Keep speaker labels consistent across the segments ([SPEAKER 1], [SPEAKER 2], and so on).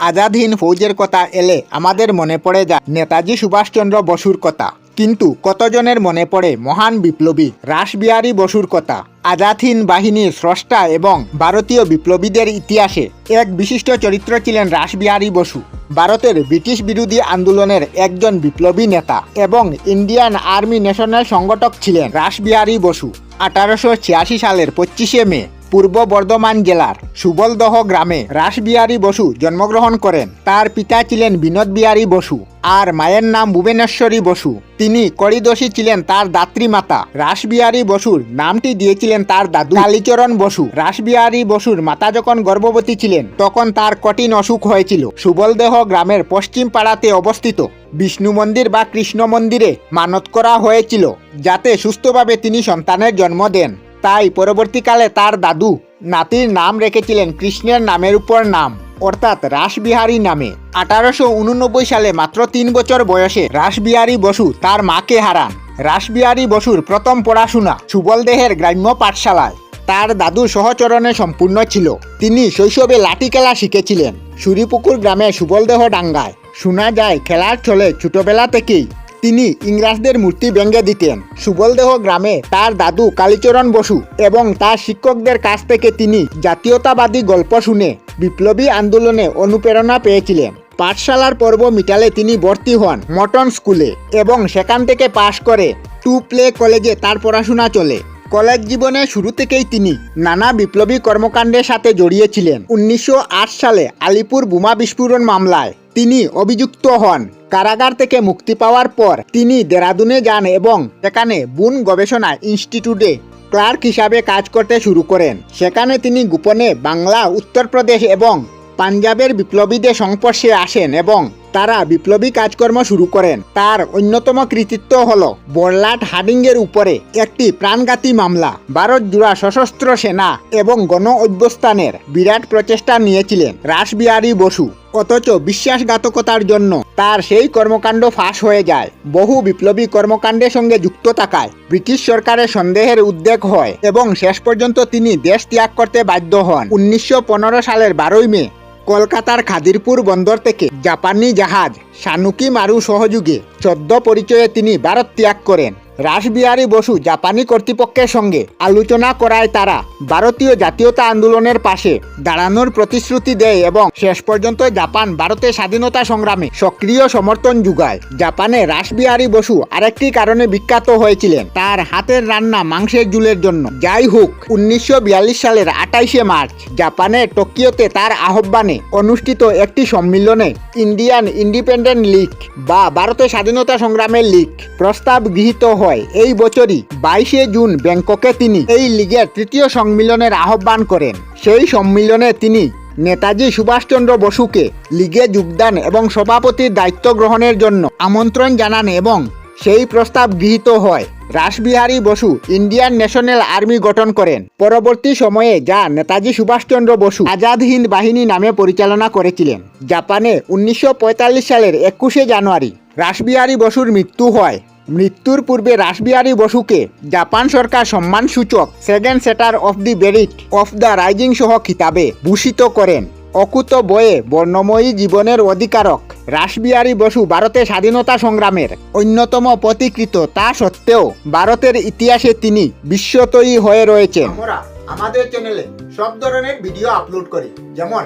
[SPEAKER 1] আজাদহীন ফৌজের কথা এলে আমাদের মনে পড়ে যায় নেতাজি সুভাষচন্দ্র বসুর কথা। কিন্তু কতজনের মনে পড়ে মহান বিপ্লবী রাসবিহারী বসুর কথা? আজাদহীন বাহিনীর স্রষ্টা এবং ভারতীয় বিপ্লবীদের ইতিহাসে এক বিশিষ্ট চরিত্র ছিলেন রাসবিহারী বসু। ভারতের ব্রিটিশ বিরোধী আন্দোলনের একজন বিপ্লবী নেতা এবং ইন্ডিয়ান আর্মি ন্যাশনাল সংগঠক ছিলেন রাসবিহারী বসু। আঠারোশো ছিয়াশি সালের পঁচিশে মে পূর্ব বর্ধমান জেলার সুবলদহ গ্রামে রাসবিহারী বসু জন্মগ্রহণ করেন। তার পিতা ছিলেন বিনোদ বিহারী বসু আর মায়ের নাম ভুবনেশ্বরী বসু। তিনি করিদোষী ছিলেন তার দাত্রীমাতা রাসবিহারী বসুর নামটি দিয়েছিলেন তার দাদু কালীচরণ বসু। রাসবিহারী বসুর মাতা যখন গর্ভবতী ছিলেন, তখন তার কঠিন অসুখ হয়েছিল। সুবলদেহ গ্রামের পশ্চিম পাড়াতে অবস্থিত বিষ্ণু মন্দির বা কৃষ্ণ মন্দিরে মানত করা হয়েছিল, যাতে সুস্থভাবে তিনি সন্তানের জন্ম দেন। তাই পরবর্তীকালে তার দাদু নাতির নাম রেখেছিলেন কৃষ্ণের নামের উপর নাম, অর্থাৎ রাসবিহারী নামে। আঠারোশো উননব্বই সালে মাত্র তিন বছর বয়সে রাসবিহারী বসু তার মাকে হারান। রাসবিহারী বসুর প্রথম পড়াশোনা সুবলদেহের গ্রাম্য পাঠশালায়। তার দাদু সহচরণে সম্পূর্ণ ছিল। তিনি শৈশবে লাঠি খেলা শিখেছিলেন। সুরিপুকুর গ্রামে সুবলদেহ ডাঙ্গায়। শোনা যায়, খেলার চলে ছোটবেলা থেকেই তিনি ইংরাজদের মূর্তি ব্যঙ্গে দিতেন। সুবলদেহ গ্রামে তার দাদু কালীচরণ বসু এবং তার শিক্ষকদের কাছ থেকে তিনি জাতীয়তাবাদী গল্প শুনে বিপ্লবী আন্দোলনে অনুপ্রেরণা পেয়েছিলেন। পাঠশালার পর্ব মিটালে তিনি ভর্তি হন মটন স্কুলে এবং সেখান থেকে পাশ করে টু প্লে কলেজে তার পড়াশোনা চলে। কলেজ জীবনে শুরু থেকেই তিনি নানা বিপ্লবী কর্মকাণ্ডের সাথে জড়িয়েছিলেন উনিশশো আট সালে আলিপুর বোমা বিস্ফোরণ মামলায় তিনি অভিযুক্ত হন। কারাগার থেকে মুক্তি পাওয়ার পর তিনি দেরাদুনে যান এবং সেখানে বুন গবেষণা ইনস্টিটিউটে ক্লার্ক হিসাবে কাজ করতে শুরু করেন। সেখানে তিনি গোপনে বাংলা, উত্তরপ্রদেশ এবং পাঞ্জাবের বিপ্লবীদের সংস্পর্শে আসেন এবং তারা বিপ্লবী কাজকর্ম শুরু করেন। তার অন্যতম কৃতিত্ব হল বড়লাট হার্ডিংয়ের উপরে একটি প্রাণঘাতী মামলা। ভারত জুড়া সশস্ত্র সেনা এবং গণ অভ্যস্থানের বিরাট প্রচেষ্টা নিয়েছিলেন রাসবিহারী বসু। অথচ বিশ্বাসঘাতকতার জন্য তার সেই কর্মকাণ্ড ফাঁস হয়ে যায়। বহু বিপ্লবী কর্মকাণ্ডের সঙ্গে যুক্ত থাকায় ব্রিটিশ সরকারের সন্দেহের উদ্বেগ হয় এবং শেষ পর্যন্ত তিনি দেশ ত্যাগ করতে বাধ্য হন। উনিশশো পনেরো সালের বারোই মে কলকাতার খাদিরপুর বন্দর থেকে জাপানি জাহাজ সানুকি মারু সহযোগে চোদ্দ পরিচয়ে তিনি ভারত ত্যাগ করেন। রাসবিহারী বসু জাপানি কর্তৃপক্ষের সঙ্গে আলোচনা করায় তারা ভারতীয় জাতীয়তা আন্দোলনের পাশে দাঁড়ানোর প্রতিশ্রুতি দেয় এবং শেষ পর্যন্ত জাপান ভারতের স্বাধীনতা সংগ্রামে সক্রিয় সমর্থন যোগায়। জাপানে রাসবিহারী বসু আরেকটি কারণে বিখ্যাত হয়েছিলেন, তার হাতের রান্না মাংসের জুলের জন্য। যাই হোক, উনিশশো বিয়াল্লিশ সালের আটাইশে মার্চ জাপানের টোকিওতে তার আহ্বানে অনুষ্ঠিত একটি সম্মিলনে ইন্ডিয়ান ইন্ডিপেন্ডেন্ট লীগ বা ভারতের স্বাধীনতা সংগ্রামের লীগ প্রস্তাব গৃহীত হয়। এই বছরই বাইশে জুন ব্যাংককে তিনি এই লীগের তৃতীয় সম্মিলনের আহ্বান করেন। সেই সম্মিলনে তিনি নেতাজি সুভাষচন্দ্র বসুকে লীগে যোগদান এবং সভাপতির দায়িত্ব গ্রহণের জন্য আমন্ত্রণ জানান এবং সেই প্রস্তাব গৃহীত হয়। Rashbehari Bose Indian national army গঠন করেন। পরবর্তী সময়ে যা নেতাজি সুভাষচন্দ্র বসু আজাদ হিন্দ বাহিনী নামে পরিচালনা করেছিলেন। জাপানে উনিশশো পঁয়তাল্লিশ সালের একুশে জানুয়ারি রাসবিহারী বসুর মৃত্যু হয়। মৃত্যুর পূর্বে রাসবিহারী বসুকে জাপান সরকার সম্মানসূচক সেকেন্ড সেটার অফ দি বেরিট অফ দ্য রাইজিং সহ খিতাবে ভূষিত করেন। অকুত বয়ে বর্ণময়ী জীবনের অধিকারক রাসবিহারী বসু ভারতের স্বাধীনতা সংগ্রামের অন্যতম প্রতিকৃত তা সত্ত্বেও ভারতের ইতিহাসে তিনি বিশ্বতয়ী হয়ে রয়েছে আমরা আমাদের চ্যানেলে সব ধরনের ভিডিও আপলোড করি। যেমন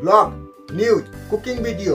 [SPEAKER 1] ব্লগ নিউজ কুকিং ভিডিও